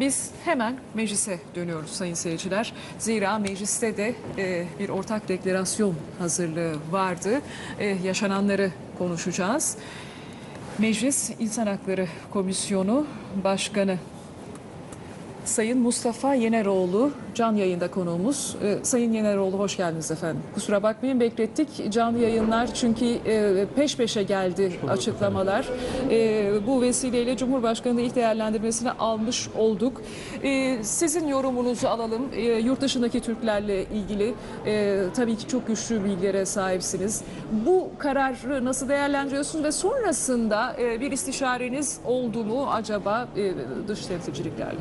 Biz hemen meclise dönüyoruz sayın seyirciler. Zira mecliste de e, bir ortak deklarasyon hazırlığı vardı. E, yaşananları konuşacağız. Meclis İnsan Hakları Komisyonu Başkanı Sayın Mustafa Yeneroğlu can yayında konuğumuz. Ee, Sayın Yeneroğlu hoş geldiniz efendim. Kusura bakmayın beklettik canlı yayınlar çünkü e, peş peşe geldi açıklamalar. E, bu vesileyle Cumhurbaşkanı ilk değerlendirmesini almış olduk. E, sizin yorumunuzu alalım. E, yurt dışındaki Türklerle ilgili e, tabii ki çok güçlü bilgilere sahipsiniz. Bu kararı nasıl değerlendiriyorsunuz ve sonrasında e, bir istişareniz oldu mu acaba e, dış temsilciliklerle?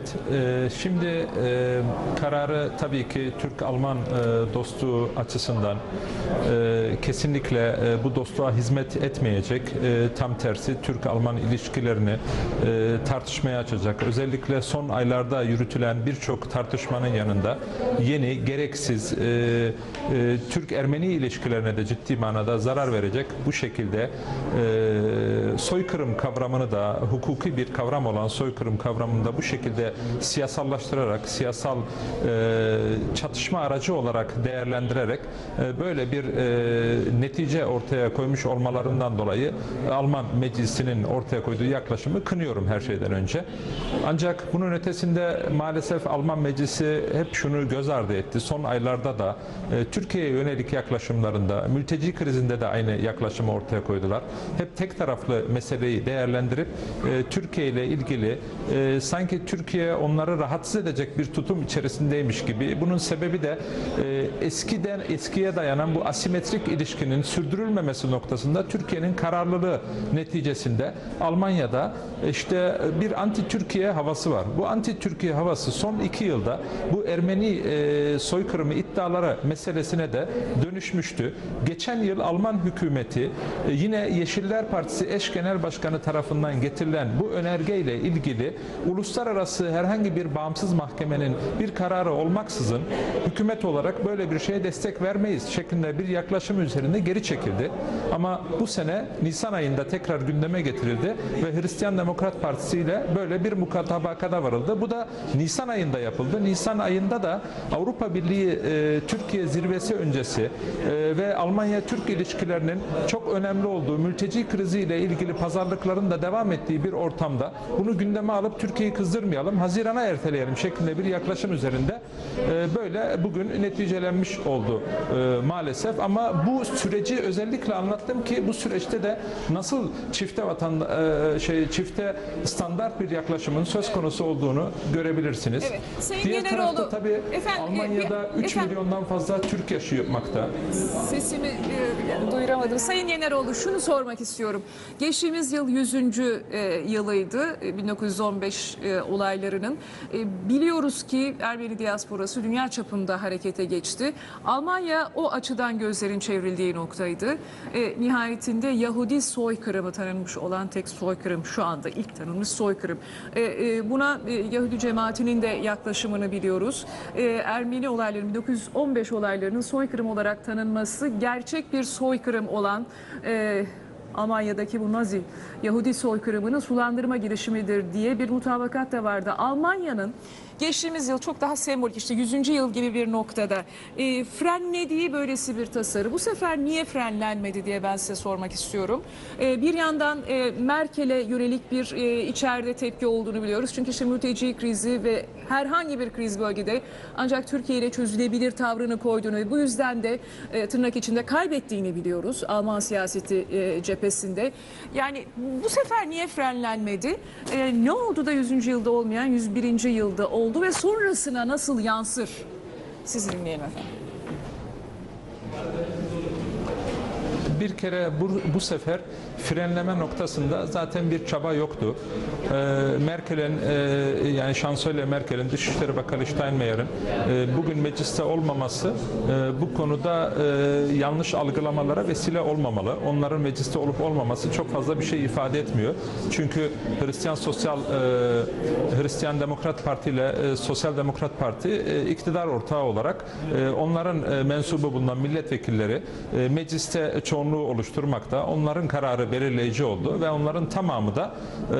Evet, e, şimdi e, kararı tabii ki Türk-Alman e, dostluğu açısından e, kesinlikle e, bu dostluğa hizmet etmeyecek. E, tam tersi Türk-Alman ilişkilerini e, tartışmaya açacak. Özellikle son aylarda yürütülen birçok tartışmanın yanında yeni, gereksiz e, e, Türk-Ermeni ilişkilerine de ciddi manada zarar verecek bu şekilde e, soykırım kavramını da hukuki bir kavram olan soykırım kavramını da bu şekilde siyasallaştırarak, siyasal e, çatışma aracı olarak değerlendirerek e, böyle bir e, netice ortaya koymuş olmalarından dolayı Alman Meclisi'nin ortaya koyduğu yaklaşımı kınıyorum her şeyden önce. Ancak bunun ötesinde maalesef Alman Meclisi hep şunu göz ardı etti. Son aylarda da e, Türkiye'ye yönelik yaklaşımlarında, mülteci krizinde de aynı yaklaşımı ortaya koydular. Hep tek taraflı meseleyi değerlendirip e, Türkiye ile ilgili e, sanki Türkiye onları rahatsız edecek bir tutum içerisindeymiş gibi. Bunun sebebi de e, eskiden eskiye dayanan bu asimetrik ilişkinin sürdürülmemesi noktasında Türkiye'nin kararlılığı neticesinde Almanya'da işte bir anti-Türkiye havası var. Bu anti-Türkiye havası son iki yılda bu Ermeni e, soykırımı iddiaları meselesine de dönüşmüştü. Geçen yıl Alman hükümeti e, yine Yeşiller Partisi eş genel başkanı tarafından getirilen bu önergeyle ilgili uluslararası herhangi bir bağımsız mahkemenin bir kararı olmaksızın hükümet olarak böyle bir şeye destek vermeyiz şeklinde bir yaklaşım üzerinde geri çekildi. Ama bu sene Nisan ayında tekrar gündeme getirildi ve Hristiyan Demokrat Partisi ile böyle bir mukatabakada varıldı. Bu da Nisan ayında yapıldı. Nisan ayında da Avrupa Birliği e, Türkiye zirvesi öncesi e, ve Almanya-Türk ilişkilerinin çok önemli olduğu mülteci kriziyle ilgili pazarlıkların da devam ettiği bir ortamda bunu gündeme alıp Türkiye'yi kızdırmayalım, Haziran'a erteleyelim şeklinde bir yaklaşım üzerinde e, böyle bugün neticelenmiş oldu e, maalesef. Ama bu süreci özellikle anlattım ki bu süreçte de nasıl çifte vatan e, şey çifte standart bir yaklaşımın söz konusu olduğunu görebilirsiniz. Evet, Sayın Diğer Yeneroğlu, tarafta tabii efendim, Almanya'da e, 3 efendim- milyondan fazla Türk yaşamakta. Sesimi e, duyuramadım. Sayın Yeneroğlu şunu sormak istiyorum. Geçtiğimiz yıl 100. e, yılıydı e, 1915 e, olaylarının. E, biliyoruz ki Ermeni diasporası dünya çapında harekete geçti. Almanya o açıdan gözlerin çevrildiği noktaydı. Nihayetinde Yahudi soykırımı tanınmış olan tek soykırım şu anda ilk tanınmış soykırım. Buna Yahudi cemaatinin de yaklaşımını biliyoruz. Ermeni olaylarının 1915 olaylarının soykırım olarak tanınması gerçek bir soykırım olan Almanya'daki bu Nazi Yahudi soykırımını sulandırma girişimidir diye bir mutabakat da vardı. Almanya'nın geçtiğimiz yıl çok daha sembolik işte 100. yıl gibi bir noktada e, frenlediği böylesi bir tasarı. Bu sefer niye frenlenmedi diye ben size sormak istiyorum. E, bir yandan e, Merkel'e yönelik bir e, içeride tepki olduğunu biliyoruz. Çünkü işte mülteci krizi ve herhangi bir kriz bölgede ancak Türkiye ile çözülebilir tavrını koyduğunu ve bu yüzden de e, tırnak içinde kaybettiğini biliyoruz Alman siyaseti e, cephesinde. Yani bu sefer niye frenlenmedi? E, ne oldu da 100. yılda olmayan 101. yılda oldu ve sonrasına nasıl yansır? Sizi dinleyelim efendim. Bir kere bu, bu sefer frenleme noktasında zaten bir çaba yoktu. Ee, Merkel'in e, yani şansölye Merkel'in Dışişleri Bakanı Steinmeier'in e, bugün mecliste olmaması e, bu konuda e, yanlış algılamalara vesile olmamalı. Onların mecliste olup olmaması çok fazla bir şey ifade etmiyor. Çünkü Hristiyan Sosyal e, Hristiyan Demokrat Parti ile e, Sosyal Demokrat Parti e, iktidar ortağı olarak e, onların e, mensubu bulunan milletvekilleri e, mecliste çoğunluk çoğunluğu oluşturmakta. Onların kararı belirleyici oldu ve onların tamamı da e,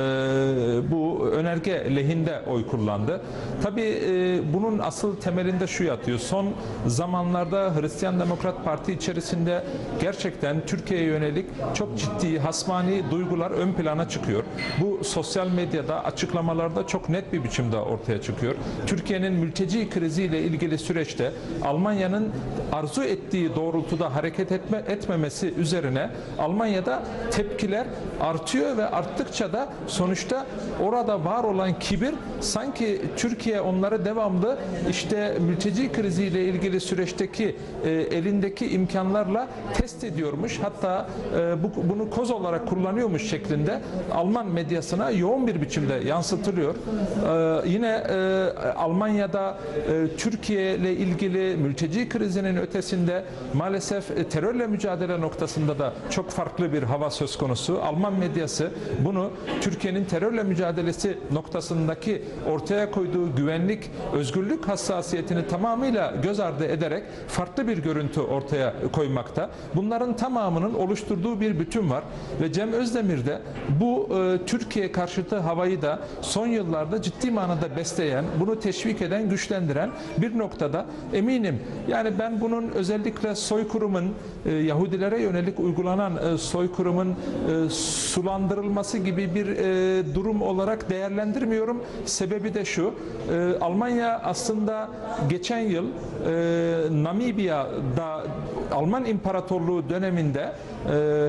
bu önerge lehinde oy kullandı. Tabii e, bunun asıl temelinde şu yatıyor. Son zamanlarda Hristiyan Demokrat Parti içerisinde gerçekten Türkiye'ye yönelik çok ciddi hasmani duygular ön plana çıkıyor. Bu sosyal medyada açıklamalarda çok net bir biçimde ortaya çıkıyor. Türkiye'nin mülteci kriziyle ilgili süreçte Almanya'nın arzu ettiği doğrultuda hareket etme, etmemesi üzerine Almanya'da tepkiler artıyor ve arttıkça da sonuçta orada var olan kibir sanki Türkiye onları devamlı işte mülteci kriziyle ilgili süreçteki e, elindeki imkanlarla test ediyormuş. Hatta e, bu, bunu koz olarak kullanıyormuş şeklinde Alman medyasına yoğun bir biçimde yansıtılıyor. E, yine e, Almanya'da e, Türkiye ile ilgili mülteci krizinin ötesinde maalesef e, terörle mücadele noktasında da çok farklı bir hava söz konusu. Alman medyası bunu Türkiye'nin terörle mücadelesi noktasındaki ortaya koyduğu güvenlik, özgürlük hassasiyetini tamamıyla göz ardı ederek farklı bir görüntü ortaya koymakta. Bunların tamamının oluşturduğu bir bütün var ve Cem Özdemir de bu e, Türkiye karşıtı havayı da son yıllarda ciddi manada besleyen, bunu teşvik eden, güçlendiren bir noktada eminim. Yani ben bunun özellikle soykırımın e, Yahudilere yönelik uygulanan e, soykırımın e, sulandırılması gibi bir e, durum olarak değerlendirmiyorum. Sebebi de şu. Almanya aslında geçen yıl Namibya'da Alman İmparatorluğu döneminde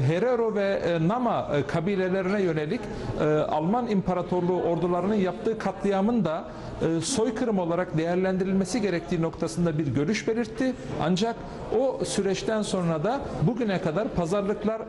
Herero ve e, Nama e, kabilelerine yönelik e, Alman İmparatorluğu ordularının yaptığı katliamın da soykırım olarak değerlendirilmesi gerektiği noktasında bir görüş belirtti. Ancak o süreçten sonra da bugüne kadar pazarlıklar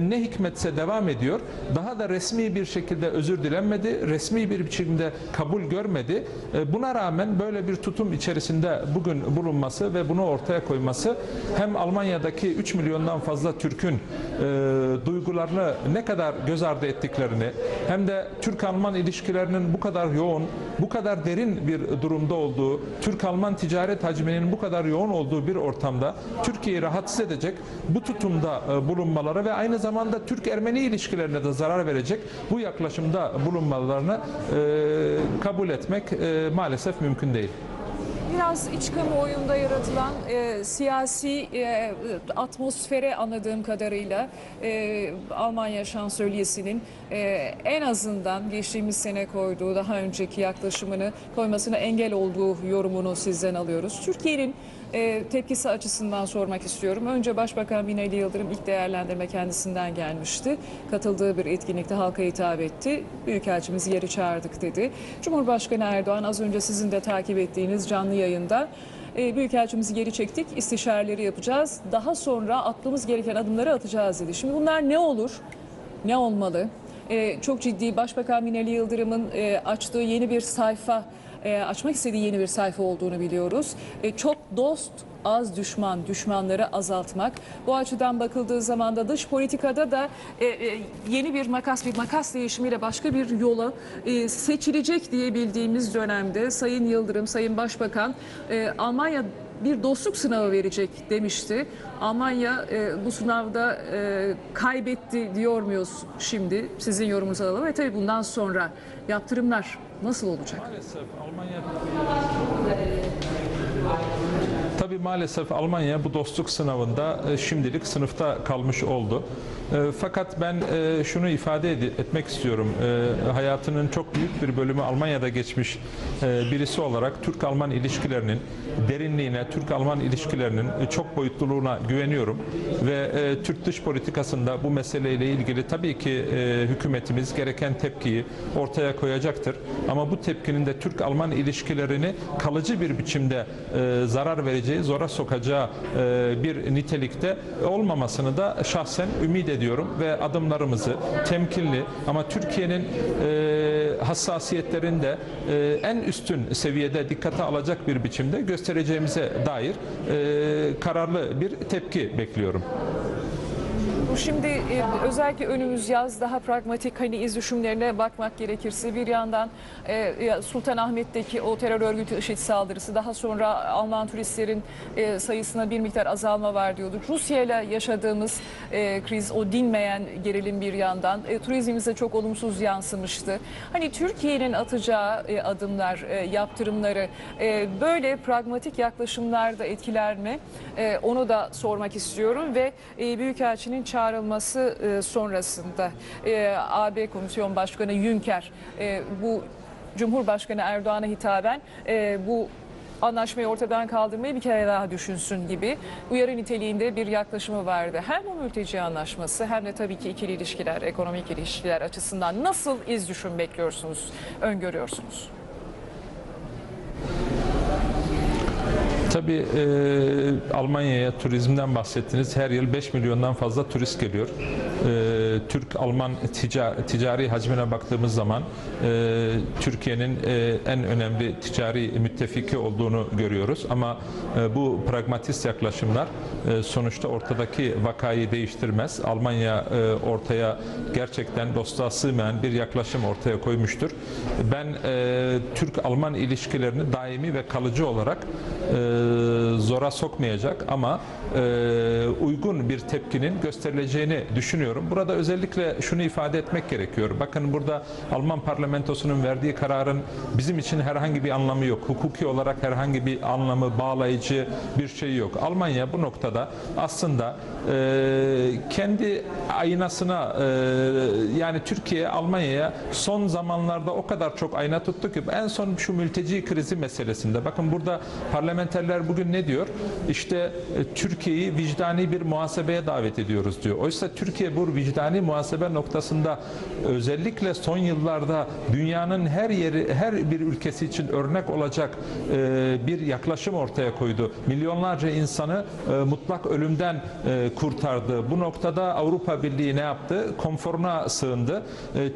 ne hikmetse devam ediyor. Daha da resmi bir şekilde özür dilenmedi, resmi bir biçimde kabul görmedi. Buna rağmen böyle bir tutum içerisinde bugün bulunması ve bunu ortaya koyması hem Almanya'daki 3 milyondan fazla Türk'ün e, duygularını ne kadar göz ardı ettiklerini hem de Türk-Alman ilişkilerinin bu kadar yoğun, bu kadar derin bir durumda olduğu, Türk-Alman ticaret hacminin bu kadar yoğun olduğu bir ortamda Türkiye'yi rahatsız edecek bu tutumda e, bulunmaları ve aynı zamanda Türk-Ermeni ilişkilerine de zarar verecek bu yaklaşımda bulunmalarını e, kabul etmek e, maalesef mümkün değil. Biraz iç kamuoyunda yaratılan e, siyasi e, atmosfere anladığım kadarıyla e, Almanya şansölyesinin e, en azından geçtiğimiz sene koyduğu daha önceki yaklaşımını koymasına engel olduğu yorumunu sizden alıyoruz. Türkiye'nin e, tepkisi açısından sormak istiyorum. Önce Başbakan Binali Yıldırım ilk değerlendirme kendisinden gelmişti. Katıldığı bir etkinlikte halka hitap etti. Büyükelçimizi yeri çağırdık dedi. Cumhurbaşkanı Erdoğan az önce sizin de takip ettiğiniz canlı yayında e, Büyükelçimizi geri çektik, istişareleri yapacağız. Daha sonra atmamız gereken adımları atacağız dedi. Şimdi bunlar ne olur, ne olmalı? E, çok ciddi Başbakan Binali Yıldırım'ın e, açtığı yeni bir sayfa, e, açmak istediği yeni bir sayfa olduğunu biliyoruz. E, çok dost, az düşman, düşmanları azaltmak. Bu açıdan bakıldığı zaman da dış politikada da e, e, yeni bir makas, bir makas değişimiyle başka bir yola e, seçilecek diye dönemde Sayın Yıldırım, Sayın Başbakan e, Almanya bir dostluk sınavı verecek demişti. Almanya e, bu sınavda e, kaybetti diyor muyuz şimdi? Sizin yorumunuzu alalım. Ve tabii bundan sonra yaptırımlar nasıl olacak? Maalesef Almanya Tabii maalesef Almanya bu dostluk sınavında e, şimdilik sınıfta kalmış oldu. E, Fakat ben e, şunu ifade etmek istiyorum. Hayatının çok büyük bir bölümü Almanya'da geçmiş birisi olarak Türk-Alman ilişkilerinin derinliğine, Türk-Alman ilişkilerinin çok boyutluluğuna güveniyorum. Ve Türk dış politikasında bu meseleyle ilgili tabii ki hükümetimiz gereken tepkiyi ortaya koyacaktır. Ama bu tepkinin de Türk-Alman ilişkilerini kalıcı bir biçimde zarar vereceği, zora sokacağı e, bir nitelikte olmamasını da şahsen ümit ediyorum ve adımlarımızı temkinli ama Türkiye'nin e, hassasiyetlerini de e, en üstün seviyede dikkate alacak bir biçimde göstereceğimize dair kararlı bir tepki bekliyorum. Şimdi e, özellikle önümüz yaz daha pragmatik hani iz düşümlerine bakmak gerekirse bir yandan e, Sultanahmet'teki o terör örgütü IŞİD saldırısı daha sonra Alman turistlerin e, sayısına bir miktar azalma var diyorduk. Rusya ile yaşadığımız e, kriz o dinmeyen gerilim bir yandan turizmimize çok olumsuz yansımıştı. Hani Türkiye'nin atacağı adımlar, yaptırımları böyle pragmatik yaklaşımlarda etkiler mi? Onu da sormak istiyorum ve e, Büyükelçinin çağrılması e, sonrasında e, AB Komisyon Başkanı Juncker e, bu Cumhurbaşkanı Erdoğan'a hitaben bu anlaşmayı ortadan kaldırmayı bir kere daha düşünsün gibi uyarı niteliğinde bir yaklaşımı vardı. Hem o mülteci anlaşması hem de tabii ki ikili ilişkiler, ekonomik ilişkiler açısından nasıl iz düşüm bekliyorsunuz, öngörüyorsunuz? Tabii e, Almanya'ya turizmden bahsettiniz. Her yıl 5 milyondan fazla turist geliyor. E, Türk-Alman tica- ticari hacmine baktığımız zaman e, Türkiye'nin e, en önemli ticari müttefiki olduğunu görüyoruz. Ama e, bu pragmatist yaklaşımlar e, sonuçta ortadaki vakayı değiştirmez. Almanya e, ortaya gerçekten dostluğa sığmayan bir yaklaşım ortaya koymuştur. Ben e, Türk-Alman ilişkilerini daimi ve kalıcı olarak うん。Zora sokmayacak ama e, uygun bir tepkinin gösterileceğini düşünüyorum. Burada özellikle şunu ifade etmek gerekiyor. Bakın burada Alman parlamentosunun verdiği kararın bizim için herhangi bir anlamı yok. Hukuki olarak herhangi bir anlamı bağlayıcı bir şey yok. Almanya bu noktada aslında e, kendi aynasına e, yani Türkiye Almanya'ya son zamanlarda o kadar çok ayna tuttu ki en son şu mülteci krizi meselesinde bakın burada parlamenterler bugün ne diyor? İşte e, Türkiye'yi vicdani bir muhasebeye davet ediyoruz diyor. Oysa Türkiye bu vicdani muhasebe noktasında özellikle son yıllarda dünyanın her yeri her bir ülkesi için örnek olacak e, bir yaklaşım ortaya koydu. Milyonlarca insanı e, mutlak ölümden kurtardı. Bu noktada Avrupa Birliği ne yaptı? Konforuna sığındı.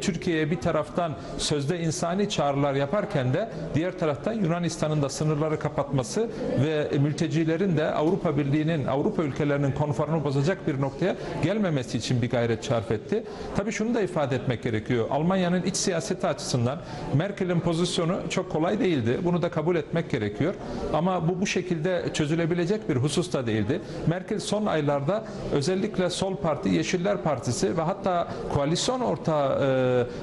Türkiye'ye bir taraftan sözde insani çağrılar yaparken de diğer taraftan Yunanistan'ın da sınırları kapatması ve mültecilerin de Avrupa Birliği'nin, Avrupa ülkelerinin konforunu bozacak bir noktaya gelmemesi için bir gayret sarf etti. Tabii şunu da ifade etmek gerekiyor. Almanya'nın iç siyaseti açısından Merkel'in pozisyonu çok kolay değildi. Bunu da kabul etmek gerekiyor. Ama bu bu şekilde çözülebilecek bir husus da değildi. Merkel son aylarda özellikle Sol Parti, Yeşiller Partisi ve hatta koalisyon ortağı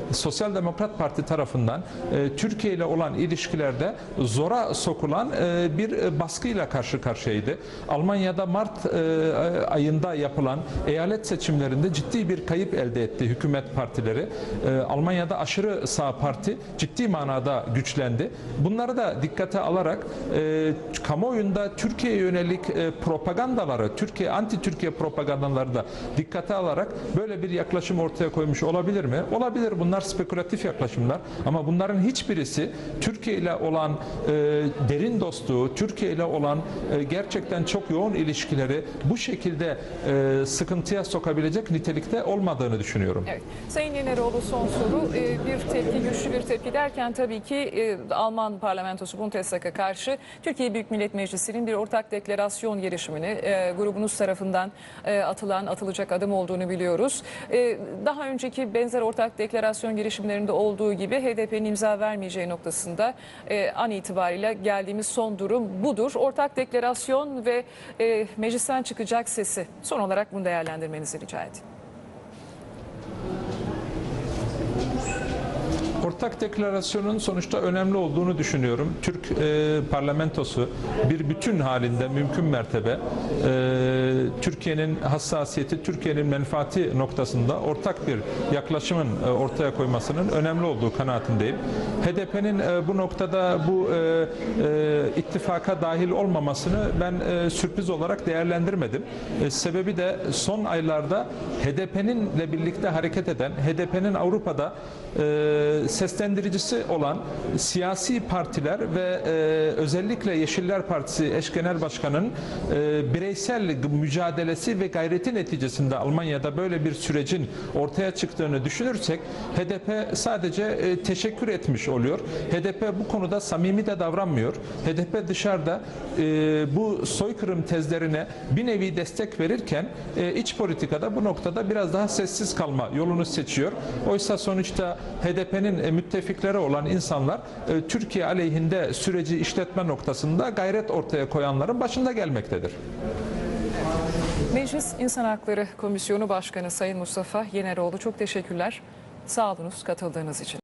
e, Sosyal Demokrat Parti tarafından e, Türkiye ile olan ilişkilerde zora sokulan e, bir e, baskıyla karşı karşıyaydı. Almanya'da Mart e, ayında yapılan eyalet seçimlerinde ciddi bir kayıp elde etti hükümet partileri. E, Almanya'da aşırı sağ parti ciddi manada güçlendi. Bunları da dikkate alarak e, kamuoyunda Türkiye'ye yönelik e, propagandaları, Türkiye anti-Türkiye propagandaları da dikkate alarak böyle bir yaklaşım ortaya koymuş olabilir mi? Olabilir. Bunlar spekülatif yaklaşımlar ama bunların hiçbirisi Türkiye ile olan e, derin dostluğu, Türkiye ile olan e, gerçekten çok yoğun ilişkileri bu şekilde e, sıkıntıya sokabilecek nitelikte olmadığını düşünüyorum. Evet. Sayın Yeneroğlu son soru. Ee, bir tepki, güçlü bir tepki derken tabii ki e, Alman parlamentosu Bundestag'a karşı Türkiye Büyük Millet Meclisi'nin bir ortak deklarasyon girişimini e, grubunuz tarafından e, atılan, atılacak adım olduğunu biliyoruz. E, Daha önceki benzer ortak deklarasyon girişimlerinde olduğu gibi HDP'nin imza vermeyeceği noktasında e, an itibariyle geldiğimiz son durum budur. Ortak deklarasyon ve e, meclisten çıkacak sesi. Son olarak bunu değerlendirmenizi rica edeyim. Ortak deklarasyonun sonuçta önemli olduğunu düşünüyorum. Türk e, parlamentosu bir bütün halinde mümkün mertebe e, Türkiye'nin hassasiyeti, Türkiye'nin menfaati noktasında ortak bir yaklaşımın e, ortaya koymasının önemli olduğu kanaatindeyim. HDP'nin e, bu noktada bu e, e, ittifaka dahil olmamasını ben e, sürpriz olarak değerlendirmedim. E, sebebi de son aylarda HDP'ninle birlikte hareket eden, HDP'nin Avrupa'da e, ses seslendiricisi olan siyasi partiler ve e, özellikle Yeşiller Partisi eş genel başkanının e, bireysel mücadelesi ve gayreti neticesinde Almanya'da böyle bir sürecin ortaya çıktığını düşünürsek HDP sadece e, teşekkür etmiş oluyor. HDP bu konuda samimi de davranmıyor. HDP dışarıda e, bu soykırım tezlerine bir nevi destek verirken e, iç politikada bu noktada biraz daha sessiz kalma yolunu seçiyor. Oysa sonuçta HDP'nin e, müttefikleri olan insanlar e, Türkiye aleyhinde süreci işletme noktasında gayret ortaya koyanların başında gelmektedir. Meclis İnsan Hakları Komisyonu Başkanı Sayın Mustafa Yeneroğlu çok teşekkürler. Sağ olunuz katıldığınız için.